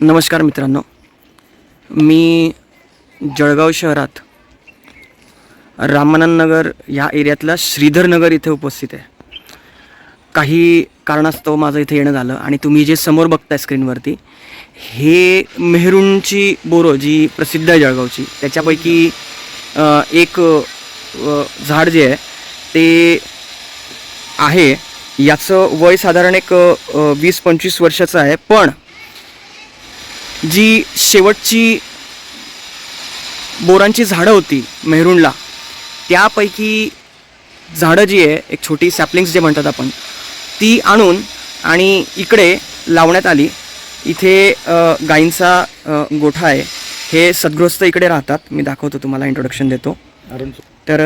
नमस्कार मित्रांनो. मी जळगाव शहरात रामानंद नगर या एरियातला श्रीधर नगर इथे उपस्थित आहे. काही कारणास्तव माझं इथे येणं झालं आणि तुम्ही जे समोर बघताय स्क्रीनवरती हे मेहरूंची बोरं जी प्रसिद्ध आहे जळगावची त्याच्यापैकी एक झाड जे आहे ते आहे. याचं वय साधारण एक वीस पंचवीस वर्षाचं आहे पण जी शेवटची बोरांची झाडं होती मेहरूणला त्यापैकी झाडं जी आहे एक छोटी सॅपलिंग्स जे म्हणतात आपण ती आणून आणि इकडे लावण्यात आली. इथे अ, गोठा आहे. हे सद्गृहस्थ इकडे राहतात. मी दाखवतो तुम्हाला इंट्रोडक्शन देतो. तर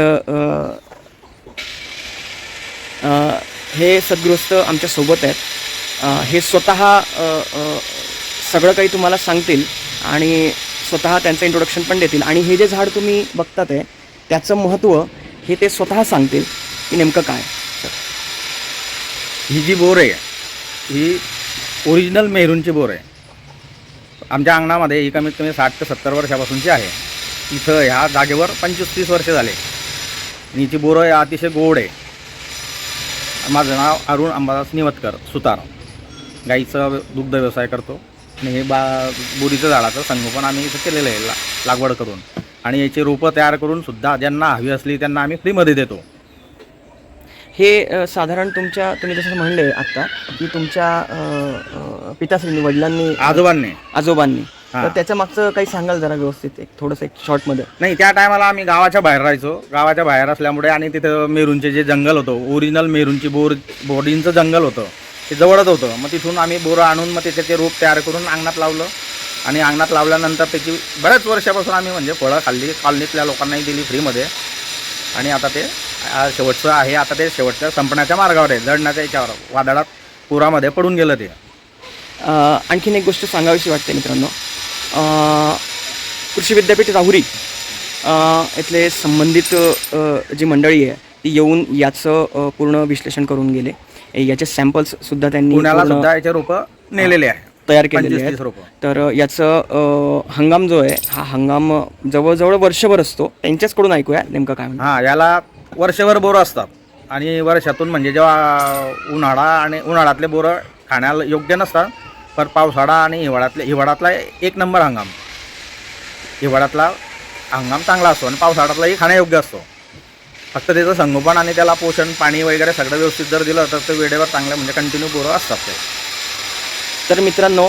हे सद्गृहस्थ आमच्यासोबत आहेत. हे स्वतः सगळं काही तुम्हाला सांगतील आणि स्वतः त्यांचं इंट्रोडक्शन पण देतील. आणि हे जे झाड तुम्ही बघतात आहे त्याचं महत्त्व हे ते स्वतः सांगतील की नेमकं काय. ही जी बोर आहे ही ओरिजिनल मेहरूनची बोर आहे. आमच्या अंगणामध्ये ही कमीत कमी साठ ते सत्तर वर्षापासूनची आहे. इथं ह्या जागेवर पंचवीस तीस वर्षे झाले. आणि हिची बोरं आहे अतिशय गोड आहे. माझं नाव अरुण अंबादास निवतकर सुतार. गाईचा दुग्ध व्यवसाय करतो. आणि हे बा बोरीचं झाडाचं संगोपन आम्ही इथं केलेलं आहे ला लागवड करून. आणि याची रोपं तयार करून सुद्धा ज्यांना हवी असली त्यांना आम्ही फ्रीमध्ये देतो. हे अ, साधारण तुमच्या तुम्ही जसं म्हणले आत्ता की तुमच्या अ, अ, पिताश्रींनी वडिलांनी आजोबांनी. आजोबांनी. हां. तर त्याच्या मागचं काही सांगाल जरा व्यवस्थित एक थोडंसं एक शॉर्टमध्ये नाही त्या टायमाला आम्ही गावाच्या बाहेर राहायचो. गावाच्या बाहेर असल्यामुळे आणि तिथं मेरूनचे जे जंगल होतं ओरिजिनल मेरूनची बोर बोरींचं जंगल होतं. ते जवळच होतं. मग तिथून आम्ही बोरं आणून मग त्याचे ते रोप तयार करून अंगणात लावलं. आणि अंगणात लावल्यानंतर त्याची बऱ्याच वर्षापासून आम्ही म्हणजे फळं खाल्ली. कॉलनीतल्या लोकांनाही दिली फ्रीमध्ये. आणि आता ते शेवटचं आहे. आता ते शेवटच्या संपण्याच्या मार्गावर आहे. जडण्याच्या याच्यावर. वादळात पुरामध्ये पडून गेलं ते. आणखीन एक गोष्ट सांगावीशी वाटते मित्रांनो. कृषी विद्यापीठ राहुरी इथले संबंधित जी मंडळी आहे ती येऊन याचं पूर्ण विश्लेषण करून गेले. याचे सॅम्पल्ससुद्धा त्यांनी पुण्याला सुद्धा याचे रोपं नेलेले आहे. तयार केलेले आहेत. रोपं. तर याचं अ, हंगाम जो आहे हा हंगाम जवळजवळ वर्षभर असतो. त्यांच्याचकडून ऐकूया नेमकं काय म्हणतात. हां याला वर्षभर बोरं असतात. आणि वर्षातून म्हणजे जेव्हा उन्हाळा आणि उन्हाळ्यातले बोरं खाण्याला योग्य नसतात पण पावसाळा आणि हिवाळ्यातले हिवाळ्यातला एक नंबर हंगाम. हिवाळ्यातला हंगाम चांगला असतो आणि पावसाळ्यातलाही खाण्यायोग्य असतो. फक्त त्याचं संगोपन आणि त्याला पोषण पाणी वगैरे सगळं व्यवस्थित जर दिलं तर ते वेळेवर चांगलं म्हणजे कंटिन्यू बोरं असतात ते. तर मित्रांनो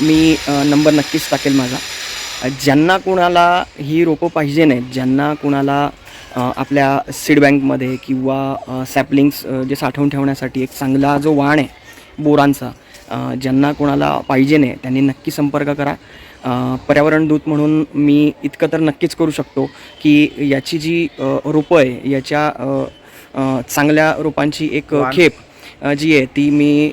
मी नंबर नक्कीच टाकेल माझा. ज्यांना कुणाला ही रोपं पाहिजे नाहीत ज्यांना कुणाला आपल्या सीड बँकमध्ये किंवा सॅपलिंग्स जे साठवून ठेवण्यासाठी एक चांगला जो वाण आहे बोरांचा ज्यांना कुणाला पाहिजे नाही त्यांनी नक्की संपर्क करा पर्यावरण दूत म्हणून मी इतकं तर नक्कीच करू शकतो की याची जी रोपं आहे याच्या चांगल्या रोपांची एक. खेप जी आहे ती मी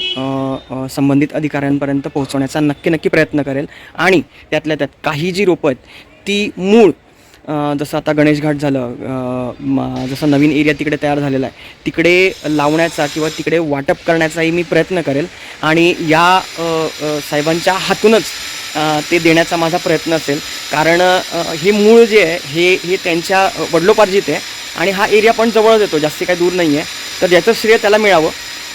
संबंधित अधिकाऱ्यांपर्यंत पोहोचवण्याचा नक्की नक्की प्रयत्न करेल आणि त्यातल्या त्यात काही जी रोपं आहेत ती मूळ जसं आता गणेश घाट झालं जसं नवीन एरिया तिकडे तयार झालेला आहे तिकडे लावण्याचा किंवा तिकडे वाटप करण्याचाही मी प्रयत्न करेल आणि या साहेबांच्या हातूनच ते देण्याचा माझा प्रयत्न असेल. कारण हे मूळ जे आहे हे हे त्यांच्या वडलोपार्जित वडिलोपार्जित आहे आणि हा एरिया पण जवळच येतो जास्ती काही दूर नाही आहे. तर ज्याचं श्रेय त्याला मिळावं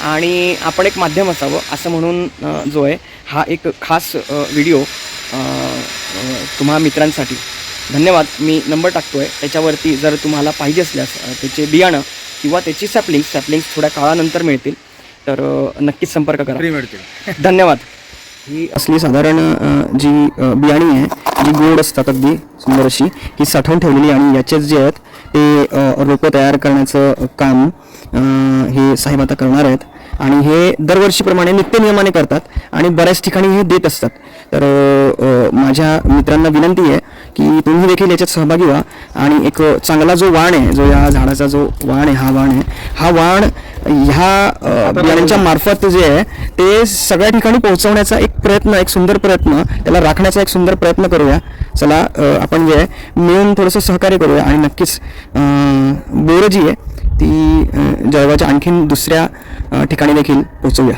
आणि आपण एक माध्यम असावं असं म्हणून जो आहे हा एक खास व्हिडिओ तुम्हा मित्रांसाठी धन्यवाद. मी नंबर टाकतो आहे त्याच्यावरती जर तुम्हाला पाहिजे असल्यास त्याचे बियाणं किंवा त्याची सॅपलिंग्स सॅपलिंग्स थोड्या काळानंतर मिळतील. तर नक्कीच संपर्क करा. फ्री मिळतील. धन्यवाद. ही असली साधारण जी बियाणी आहे जी गोड असतात अगदी सुंदर अशी ही साठवून ठेवलेली आणि याचेच जे आहेत ते रोपं तयार करण्याचं काम हे साहेब आता करणार आहेत. आणि हे दरवर्षीप्रमाणे नित्यनियमाने करतात आणि बऱ्याच ठिकाणी हे देत असतात. तर माझ्या मित्रांना विनंती आहे की तुम्ही देखील याच्यात सहभागी व्हा. आणि एक चांगला जो वाण आहे जो या झाडाचा जो वाण आहे हा वाण आहे हा वाण ह्या बियाण्यांच्या मार्फत जे आहे ते सगळ्या ठिकाणी पोहोचवण्याचा एक प्रयत्न एक सुंदर प्रयत्न त्याला राखण्याचा एक सुंदर प्रयत्न करूया. चला आपण जे आहे मिळून थोडंसं सहकार्य करूया. आणि नक्कीच बोर बोरं जी आहे ती अ, जळगावच्या आणखीन दुसऱ्या ठिकाणी देखील पोहोचवूया.